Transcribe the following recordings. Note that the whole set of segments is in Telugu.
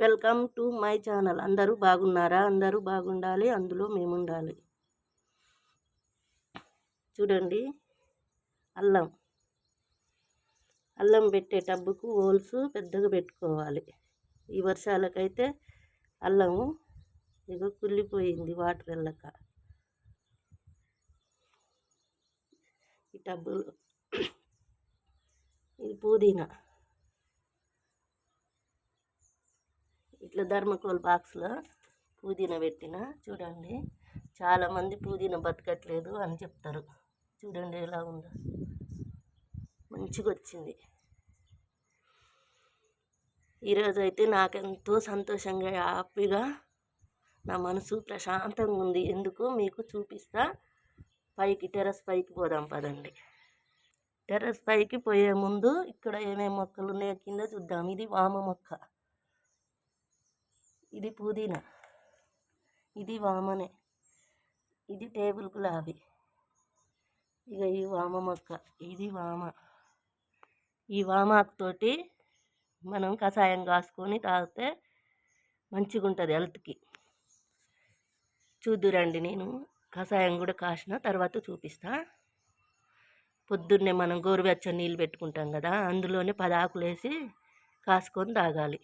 Welcome to my channel. అందరూ బాగున్నారా? అందరూ బాగుండాలి. అందులో మేము ఉండాలి చూడండి. అల్లం. అల్లం పెట్టే టబ్బుకు హోల్స్ పెద్దగా పెట్టుకోవాలి. ఈ వర్షాలకైతే అల్లము ఇక కుళ్ళిపోయింది వాటర్ వెళ్ళక. ఈ టబ్బులో ఇది పుదీనా. ఇట్లా ధర్మకోల్ బాక్స్లో పుదీనా పెట్టిన చూడండి. చాలామంది పుదీనా బతకట్లేదు అని చెప్తారు. చూడండి ఎలా ఉందో. మంచిగా వచ్చింది ఈరోజు అయితే నాకెంతో సంతోషంగా హ్యాపీగా నా మనసు ప్రశాంతంగా ఉంది. ఎందుకు? మీకు చూపిస్తా. పైకి టెరస్ పైకి పోదాం పదండి. టెర్రస్ పైకి పోయే ముందు ఇక్కడ ఏమేమి మొక్కలు ఉన్నాయో కింద చూద్దాం. ఇది వామ మొక్క. ఇది పుదీనా. ఇది వామనే. ఇది టేబుల్ గులాబీ ఇక ఈ వామ మొక్క. ఇది వామ. ఈ వామాకుతోటి మనం కషాయం కాసుకొని తాగితే మంచిగా ఉంటుంది హెల్త్కి. చూద్దురండి నేను. కషాయం కూడా కాసిన తర్వాత చూపిస్తా. పొద్దున్నే మనం గోరువెచ్చని నీళ్ళు పెట్టుకుంటాం కదా అందులోనే పదాకులు వేసి కాసుకొని తాగాలి.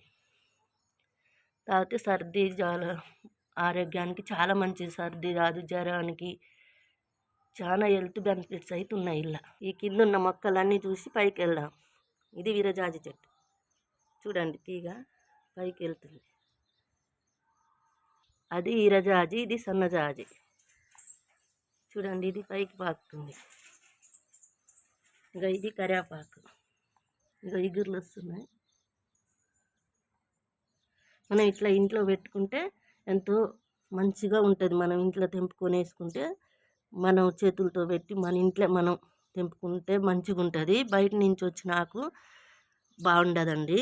తాగితే సర్ది చాలా ఆరోగ్యానికి చాలా మంచిది. సర్ది రాదు జ్వరానికి. చాలా హెల్త్ బెనిఫిట్స్ అయితే ఉన్నాయి ఇలా. ఈ కింద ఉన్న మొక్కలన్నీ చూసి పైకి వెళ్దాం ఇది విరజాజి చెట్టు. చూడండి తీగ పైకి వెళ్తుంది అది ఈరజాజి ఇది సన్నజాజి. చూడండి ఇది పైకి పాకుతుంది. ఇంకా ఇది కరివేపాకు ఇంకా ఇగుర్లు వస్తున్నాయి. మనం ఇట్లా ఇంట్లో పెట్టుకుంటే ఎంతో మంచిగా ఉంటుంది. మనం ఇంట్లో తెంపుకొని వేసుకుంటే మనం చేతులతో పెట్టి మన ఇంట్లో మనం తెంపుకుంటే మంచిగా ఉంటుంది. బయట నుంచి వచ్చిన ఆకు బాగుండదండి.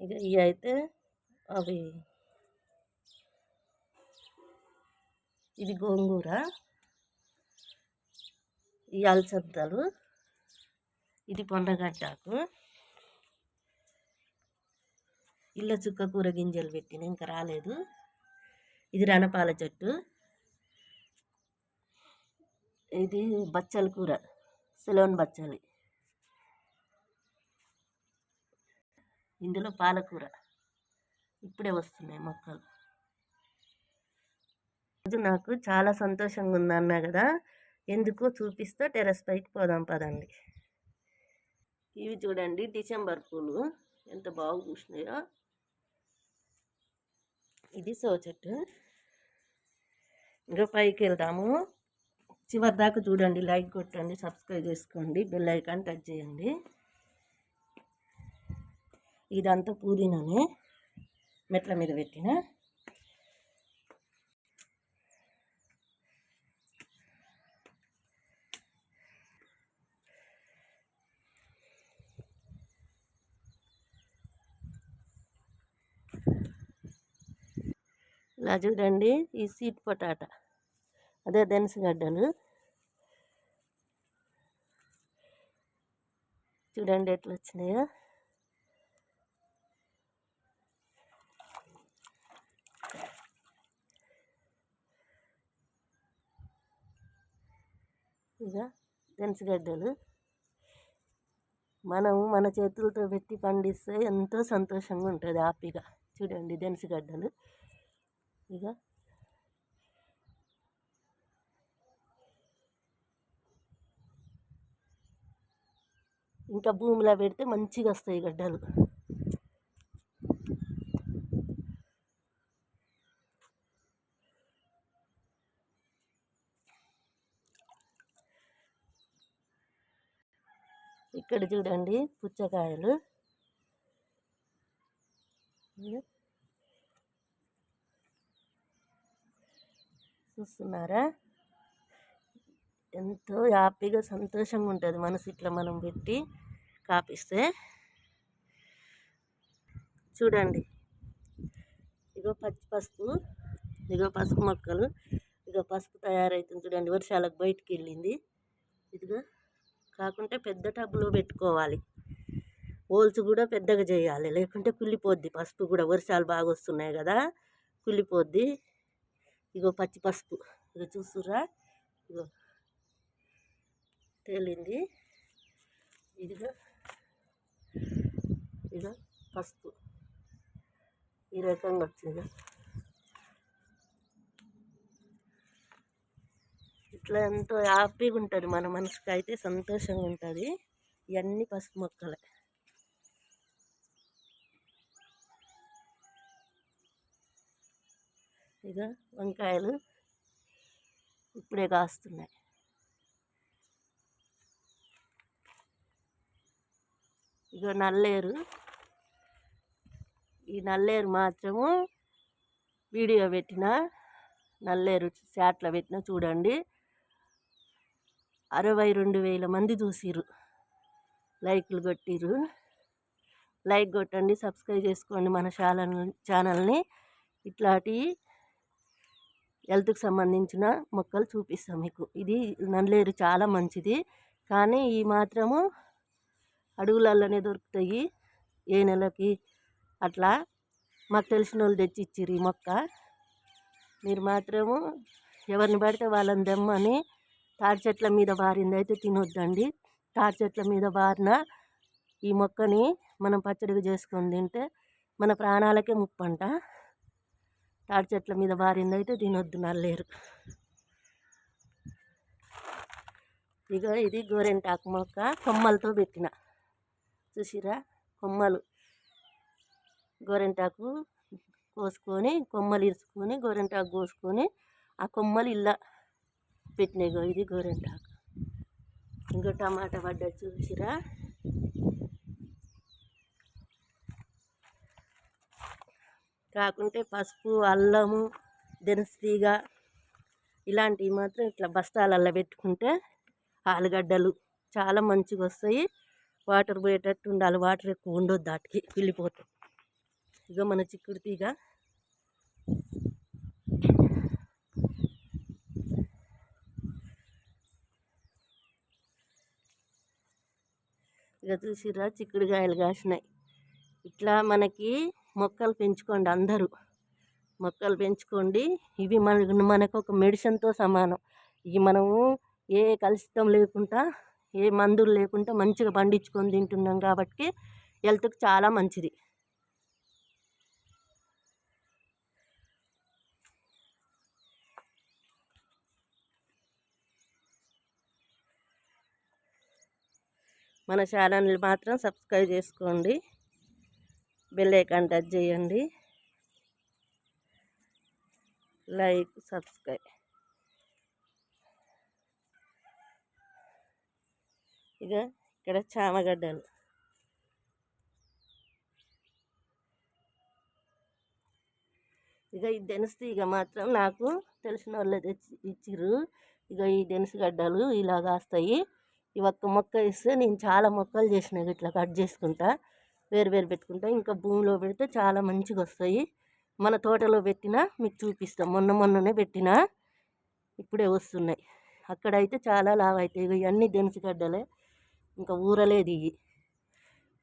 ఇక ఇవి అయితే అవి ఇది గోంగూర. ఈ అలసద్దలు ఇది పొండగడ్డాకు ఇళ్ళ చుక్క కూర గింజలు పెట్టిన ఇంకా రాలేదు. ఇది రణపాల చెట్టు. ఇది బచ్చల కూర సెలవన్ బచ్చలి. ఇందులో పాలకూర. ఇప్పుడే వస్తున్నాయి మొక్కలు. అది నాకు చాలా సంతోషంగా ఉంది అన్నా కదా. ఎందుకో చూపిస్తా టెరస్ పైకి పోదాం పదండి. ఇవి చూడండి డిసెంబర్ పూలు. ఎంత బాగా పూసినాయో. ఇది సో చెట్టు. ఇంకా పైకి వెళ్దాము. చివరి దాకా చూడండి లైక్ కొట్టండి సబ్స్క్రైబ్ చేసుకోండి బెల్ ఐకాన్ టచ్ చేయండి. ఇదంతా పుదీనానే. మెట్ల మీద పెట్టిన. ఇలా చూడండి ఈ సీట్ పొటాటా. అదే గడ్డలు. చూడండి ఎట్లా వచ్చినాయో. ఇక గడ్డలు. మనం మన చేతులతో పెట్టి పండిస్తే ఎంతో సంతోషంగా ఉంటుంది హ్యాపీగా. చూడండి గడ్డలు. ఇక. ఇంకా భూమిలో పెడితే మంచిగా వస్తాయి గడ్డలు. ఇక్కడ చూడండి పుచ్చకాయలు. చూస్తున్నారా? ఎంతో హ్యాపీగా సంతోషంగా ఉంటుంది మనసు ఇట్లా మనం పెట్టి కాపిస్తే. చూడండి. ఇగో పచ్చి పసుపు ఇగో పసుపు మొక్కలు ఇగో పసుపు తయారవుతుంది చూడండి. వర్షాలకు బయటికి వెళ్ళింది. ఇదిగో కాకుంటే పెద్ద టబ్లో పెట్టుకోవాలి. హోల్స్ కూడా పెద్దగా చేయాలి. లేకుంటే కుళ్ళిపోద్ది పసుపు కూడా. వర్షాలు బాగా వస్తున్నాయి కదా కుళ్ళిపోద్ది. ఇగో పచ్చి పసుపు. ఇగో చూస్తురా ఇగో తేలింది. ఇదిగో ఇగో పసుపు. ఈ రకంగా వచ్చింది. ఇట్లా ఎంతో హ్యాపీగా ఉంటుంది మన మనసుకి అయితే సంతోషంగా ఉంటుంది ఇవన్నీ పసుపు మొక్కలే. ఇక వంకాయలు ఇప్పుడే కాస్తున్నాయి. ఇగో నల్లేరు. ఈ నల్లేరు మాత్రము వీడియో పెట్టిన నల్లేరు చాట్లో పెట్టిన చూడండి. అరవై రెండు వేల మంది చూసిరు లైక్లు కొట్టిర్రు. లైక్ కొట్టండి సబ్స్క్రైబ్ చేసుకోండి మన ఛానల్ ఛానల్ని. ఇట్లాంటి హెల్త్కి సంబంధించిన మొక్కలు చూపిస్తాం మీకు. ఇది నల్లేరు చాలా మంచిది. కానీ ఈ మాత్రము అడవులలోనే దొరుకుతాయి. ఏ నెలకి అట్లా మాకు తెలిసిన వాళ్ళు తెచ్చి ఇచ్చిర్రు ఈ మొక్క. మీరు మాత్రము ఎవరిని పడితే వాళ్ళని దెమ్మని తాడి చెట్ల మీద బారింది అయితే తినొద్దండి. తాడి చెట్ల మీద బారిన ఈ మొక్కని మనం పచ్చడిగా చేసుకొని తింటే మన ప్రాణాలకే ముప్పంట. తాడి చెట్ల మీద వారిందైతే తినొద్దు నల్లేరు. ఇక ఇది గోరెంటాకు మొక్క కొమ్మలతో పెట్టిన. చూసిరా? కొమ్మలు. గోరెంటాకు కోసుకొని కొమ్మలు ఇరుచుకొని గోరెంటాకు కోసుకొని ఆ కొమ్మలు ఇలా పెట్టినాయి ఇది గోరెంటాకు. ఇంకో టమాటా పడ్డ చూసిరా? కాకుంటే పసుపు అల్లము దినసీగ ఇలాంటివి మాత్రం ఇట్లా బస్తాలల్లో పెట్టుకుంటే ఆలుగడ్డలు చాలా మంచిగా వస్తాయి. వాటర్ పోయేటట్టు ఉండాలి. వాటర్ ఎక్కువ ఉండొద్దు దాటికి వెళ్ళిపోతాం. ఇక మన చిక్కుడు తీగ. ఇక చూసిరా చిక్కుడుకాయలు కాసినాయి. ఇట్లా మనకి మొక్కలు పెంచుకోండి అందరూ. మొక్కలు పెంచుకోండి. ఇవి మన మనకు ఒక మెడిసిన్తో సమానం. ఇవి మనము ఏ కలుషితం లేకుండా ఏ మందులు లేకుండా మంచిగా పండించుకొని తింటున్నాం కాబట్టి హెల్త్కి చాలా మంచిది. మన ఛానల్ని మాత్రం సబ్స్క్రైబ్ చేసుకోండి. బెల్ ఐకాన్ టచ్ చేయండి. Like subscribe. ఇక ఇక్కడ చామగడ్డలు. ఇక ఈ దెనుసు ఇక మాత్రం నాకు తెలిసిన వాళ్ళు తెచ్చి ఇచ్చిర్రు. ఇక ఈ దెనుసు గడ్డలు ఇలా కాస్తాయి. ఈ ఒక్క మొక్క ఇస్తే నేను చాలా మొక్కలు చేసిన ఇట్లా కట్ చేసుకుంటా. వేరు వేరు పెట్టుకుంటాం. ఇంకా భూమిలో పెడితే చాలా మంచిగా వస్తాయి మన తోటలో పెట్టినా మీకు చూపిస్తాం. మొన్న మొన్ననే పెట్టినా. ఇప్పుడే వస్తున్నాయి. అక్కడైతే చాలా లావ్ అవుతాయి ఇవన్నీ గడ్డలే ఇంకా ఊరలేదు ఇవి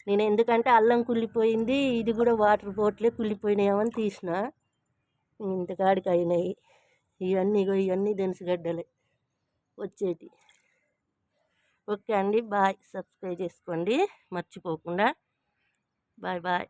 నేను ఎందుకంటే అల్లం కుళ్ళిపోయింది. ఇది కూడా వాటర్ పోట్లే కుళ్ళిపోయినాయమని తీసిన. ఇంతకాడికి అయినాయి. ఇవన్నీ ఇవన్నీ గడ్డలే వచ్చేటి ఓకే అండి. బాయ్. సబ్స్క్రైబ్ చేసుకోండి. మర్చిపోకుండా. Bye bye